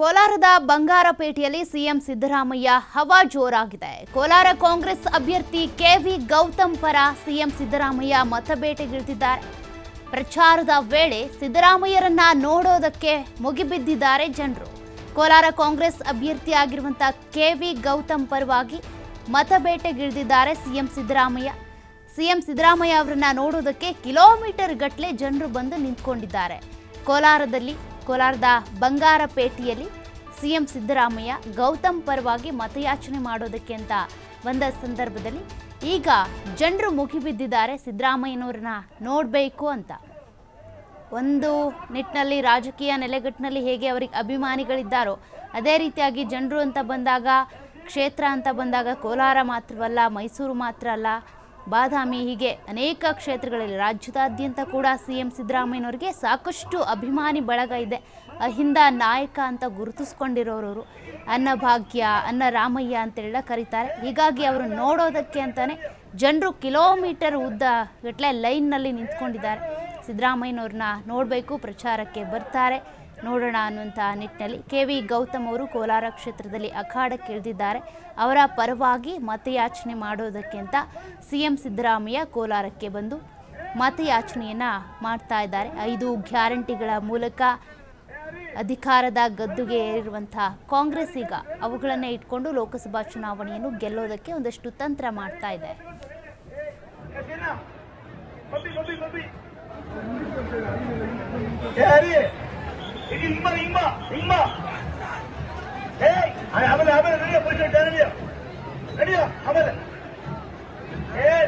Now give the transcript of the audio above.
ಕೋಲಾರದ ಬಂಗಾರಪೇಟೆಯಲ್ಲಿ ಸಿಎಂ ಸಿದ್ದರಾಮಯ್ಯ ಹವಾ ಜೋರಾಗಿದೆ. ಕೋಲಾರ ಕಾಂಗ್ರೆಸ್ ಅಭ್ಯರ್ಥಿ ಕೆವಿ ಗೌತಮ್ ಪರ ಸಿಎಂ ಸಿದ್ದರಾಮಯ್ಯ ಮತಬೇಟೆಗಿಳಿದಿದ್ದಾರೆ. ಪ್ರಚಾರದ ವೇಳೆ ಸಿದ್ದರಾಮಯ್ಯರನ್ನ ನೋಡೋದಕ್ಕೆ ಮುಗಿಬಿದ್ದಿದ್ದಾರೆ ಜನರು. ಕೋಲಾರ ಕಾಂಗ್ರೆಸ್ ಅಭ್ಯರ್ಥಿಯಾಗಿರುವಂಥ ಕೆವಿ ಗೌತಮ್ ಪರವಾಗಿ ಮತಬೇಟೆಗಿಳಿದಿದ್ದಾರೆ ಸಿಎಂ ಸಿದ್ದರಾಮಯ್ಯ. ಸಿಎಂ ಸಿದ್ದರಾಮಯ್ಯ ಅವರನ್ನ ನೋಡೋದಕ್ಕೆ ಕಿಲೋಮೀಟರ್ ಗಟ್ಟಲೆ ಜನರು ಬಂದು ನಿಂತ್ಕೊಂಡಿದ್ದಾರೆ. ಕೋಲಾರದಲ್ಲಿ ಕೋಲಾರದ ಬಂಗಾರಪೇಟೆಯಲ್ಲಿ ಸಿಎಂ ಸಿದ್ದರಾಮಯ್ಯ ಗೌತಮ್ ಪರವಾಗಿ ಮತಯಾಚನೆ ಮಾಡೋದಕ್ಕೆ ಅಂತ ಬಂದ ಸಂದರ್ಭದಲ್ಲಿ ಈಗ ಜನರು ಮುಗಿಬಿದ್ದಿದ್ದಾರೆ ಸಿದ್ದರಾಮಯ್ಯನವ್ರನ್ನ ನೋಡಬೇಕು ಅಂತ. ಒಂದು ನಿಟ್ಟಿನಲ್ಲಿ ರಾಜಕೀಯ ನೆಲೆಗಟ್ಟಿನಲ್ಲಿ ಹೇಗೆ ಅವರಿಗೆ ಅಭಿಮಾನಿಗಳಿದ್ದಾರೋ ಅದೇ ರೀತಿಯಾಗಿ ಜನರು ಅಂತ ಬಂದಾಗ ಕ್ಷೇತ್ರ ಅಂತ ಬಂದಾಗ ಕೋಲಾರ ಮಾತ್ರವಲ್ಲ, ಮೈಸೂರು ಮಾತ್ರ ಅಲ್ಲ ಬಾದಾಮಿ ಹೀಗೆ ಅನೇಕ ಕ್ಷೇತ್ರಗಳಲ್ಲಿ ರಾಜ್ಯದಾದ್ಯಂತ ಕೂಡ ಸಿ ಎಂ ಸಿದ್ದರಾಮಯ್ಯನವರಿಗೆ ಸಾಕಷ್ಟು ಅಭಿಮಾನಿ ಬಳಗ ಇದೆ. ಅಹಿಂದ ನಾಯಕ ಅಂತ ಗುರುತಿಸ್ಕೊಂಡಿರೋರು ಅನ್ನಭಾಗ್ಯ ಅನ್ನ ರಾಮಯ್ಯ ಅಂತೆಲ್ಲ ಕರೀತಾರೆ. ಹೀಗಾಗಿ ಅವರು ನೋಡೋದಕ್ಕೆ ಅಂತಲೇ ಜನರು ಕಿಲೋಮೀಟರ್ ಉದ್ದ ಗಟ್ಟಲೆ ಲೈನ್ನಲ್ಲಿ ನಿಂತ್ಕೊಂಡಿದ್ದಾರೆ. ಸಿದ್ದರಾಮಯ್ಯನವ್ರನ್ನ ನೋಡಬೇಕು, ಪ್ರಚಾರಕ್ಕೆ ಬರ್ತಾರೆ. ನೋಡೋಣ ಅನ್ನುವಂಥ ನಿಟ್ಟಿನಲ್ಲಿ ಕೆ ವಿ ಗೌತಮ್ ಅವರು ಕೋಲಾರ ಕ್ಷೇತ್ರದಲ್ಲಿ ಅಖಾಡಕ್ಕೆ ಇಳಿದಿದ್ದಾರೆ ಅವರ ಪರವಾಗಿ ಮತಯಾಚನೆ ಮಾಡೋದಕ್ಕಿಂತ ಸಿ ಎಂ ಸಿದ್ದರಾಮಯ್ಯ ಕೋಲಾರಕ್ಕೆ ಬಂದು ಮತಯಾಚನೆಯನ್ನು ಮಾಡ್ತಾ ಇದ್ದಾರೆ. ಐದು ಗ್ಯಾರಂಟಿಗಳ ಮೂಲಕ ಅಧಿಕಾರದ ಗದ್ದುಗೆ ಏರಿರುವಂಥ ಕಾಂಗ್ರೆಸ್ ಈಗ ಅವುಗಳನ್ನೇ ಇಟ್ಕೊಂಡು ಲೋಕಸಭಾ ಚುನಾವಣೆಯನ್ನು ಗೆಲ್ಲೋದಕ್ಕೆ ಒಂದಷ್ಟು ತಂತ್ರ ಮಾಡ್ತಾ ಇದೆ. இது இம்மா இம்மா இம்மா. ஏய் அவன் அவன் ரெடியா போய் ரெடியா? அவன். ஏய்